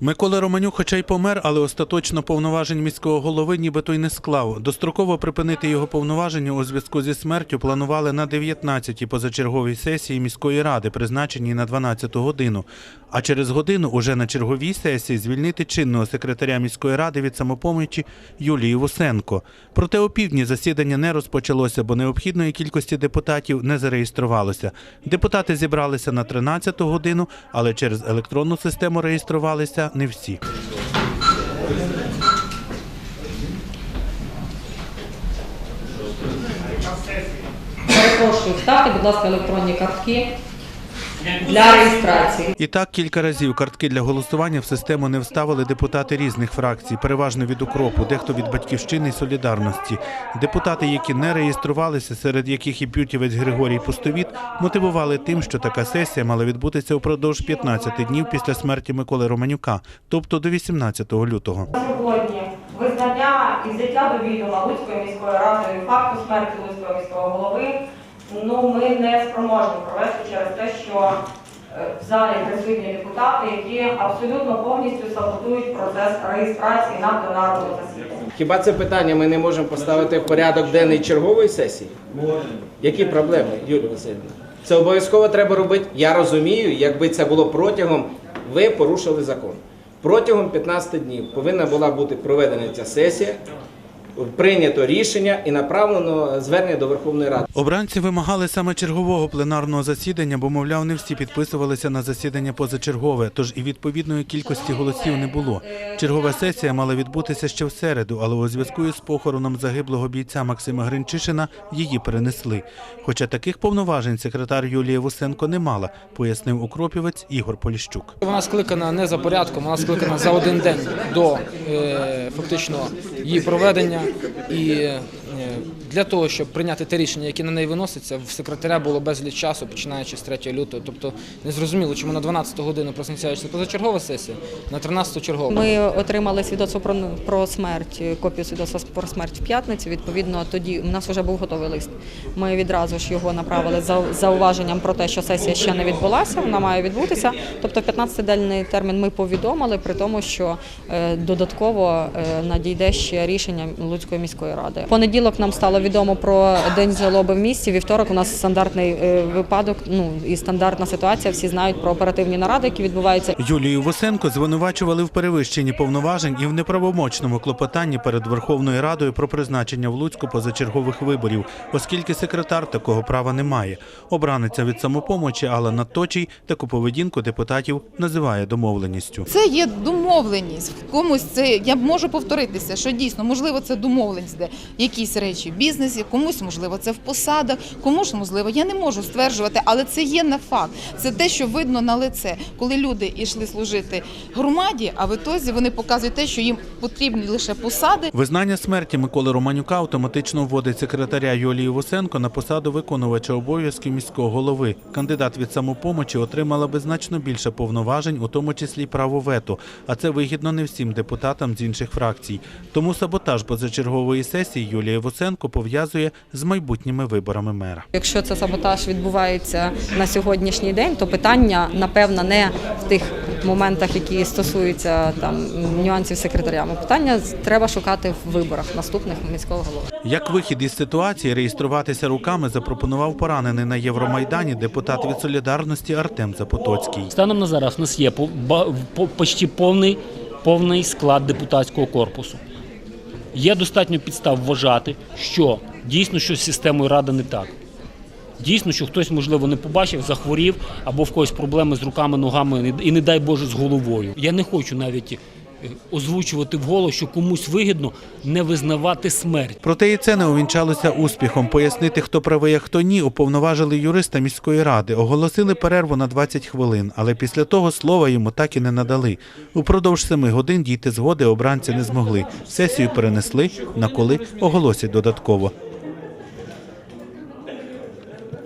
Микола Романюк, хоча й помер, але остаточно повноважень міського голови нібито й не склав. Достроково припинити його повноваження у зв'язку зі смертю планували на 19-й позачерговій сесії міської ради, призначеній на 12-ту годину. А через годину уже на черговій сесії звільнити чинного секретаря міської ради від самопомочі Юлії Вусенко. Проте опівдні засідання не розпочалося, бо необхідної кількості депутатів не зареєструвалося. Депутати зібралися на 13-ту годину, але через електронну систему реєструвалися не всі. Перепрошую, ставте, будь ласка, електронні картки для реєстрації. І так кілька разів картки для голосування в систему не вставили депутати різних фракцій, переважно від укропу, дехто від батьківщини і солідарності. Депутати, які не реєструвалися, серед яких і пютівець Григорій Пустовіт, мотивували тим, що така сесія мала відбутися упродовж 15 днів після смерті Миколи Романюка, тобто до 18 лютого. Сьогодні визнання і взяття до відома Луцькою міською радою факту смерті Луцького міського голови ну, ми не спроможні провести через те, що е, в залі присутні депутати, які абсолютно повністю саботують процес реєстрації на пленарному засіданні. Хіба це питання ми не можемо поставити в порядок денний чергової сесії? Які проблеми, Юлія Васильівна? Це обов'язково треба робити. Я розумію, якби це було протягом, ви порушили закон. Протягом 15 днів повинна була бути проведена ця сесія, прийнято рішення і направлено звернення до Верховної Ради. Обранці вимагали саме чергового пленарного засідання, бо, мовляв, не всі підписувалися на засідання позачергове, тож і відповідної кількості голосів не було. Чергова сесія мала відбутися ще в середу, але у зв'язку із похороном загиблого бійця Максима Гринчишина її перенесли. Хоча таких повноважень секретар Юлія Вусенко не мала, пояснив укропівець Ігор Поліщук. Вона скликана не за порядком, вона скликана за один день до е, фактично її проведення. Е, для того, щоб прийняти те рішення, яке на неї виноситься, в секретаря було безліч часу, починаючи з 3 лютого. Тобто не зрозуміло, чому на 12 годину призначається позачергова сесія, на 13 чергова. Ми отримали свідоцтво про, про смерть, копію свідоцтва про смерть в п'ятницю. Відповідно, тоді у нас вже був готовий лист. Ми відразу ж його направили за зауваженням про те, що сесія ще не відбулася, вона має відбутися. Тобто, в 15-денний термін ми повідомили, при тому, що е, додатково е, надійде ще рішення Луцької міської ради. Понеділок нам стало відомо про день жалоби в місті. Вівторок у нас стандартний е, випадок. Ну і стандартна ситуація. Всі знають про оперативні наради, які відбуваються. Юлію Вусенко звинувачували в перевищенні повноважень і в неправомочному клопотанні перед Верховною Радою про призначення в Луцьку позачергових виборів, оскільки секретар такого права не має. Обраниця від самопомочі Алла Надточій таку поведінку депутатів називає домовленістю. Це є домовленість. В комусь це я можу повторитися, що дійсно можливо це домовленість, де якісь речі в бізнесі, комусь можливо це в посадах, комусь можливо. Я не можу стверджувати, але це є на факт. Це те, що видно на лице, коли люди йшли служити громаді, а в ітозі вони показують те, що їм потрібні лише посади. Визнання смерті Миколи Романюка автоматично вводить секретаря Юлії Вусенко на посаду виконувача обов'язків міського голови. Кандидат від самопомочі отримала би значно більше повноважень, у тому числі право вето. А це вигідно не всім депутатам з інших фракцій. Тому саботаж позачергової сесії Юлія Вусенко пов'язує з майбутніми виборами мера. Якщо це саботаж відбувається на сьогоднішній день, то питання напевно не в тих моментах, які стосуються там нюансів секретаря. Питання треба шукати в виборах наступних міського голови. Як вихід із ситуації реєструватися руками запропонував поранений на Євромайдані депутат від солідарності Артем Запотоцький. Станом на зараз у нас є почти повний, повний склад депутатського корпусу. Є достатньо підстав вважати, що дійсно щось з системою рада не так. Дійсно, що хтось, можливо, не побачив, захворів або в когось проблеми з руками, ногами і не дай Боже з головою. Я не хочу навіть озвучувати вголос, що комусь вигідно не визнавати смерть. Проте і це не увінчалося успіхом. Пояснити, хто правий, а хто ні, уповноважили юриста міської ради. Оголосили перерву на 20 хвилин, але після того слова йому так і не надали. Упродовж семи годин дійти згоди обранці не змогли. Сесію перенесли, на коли оголосять додатково.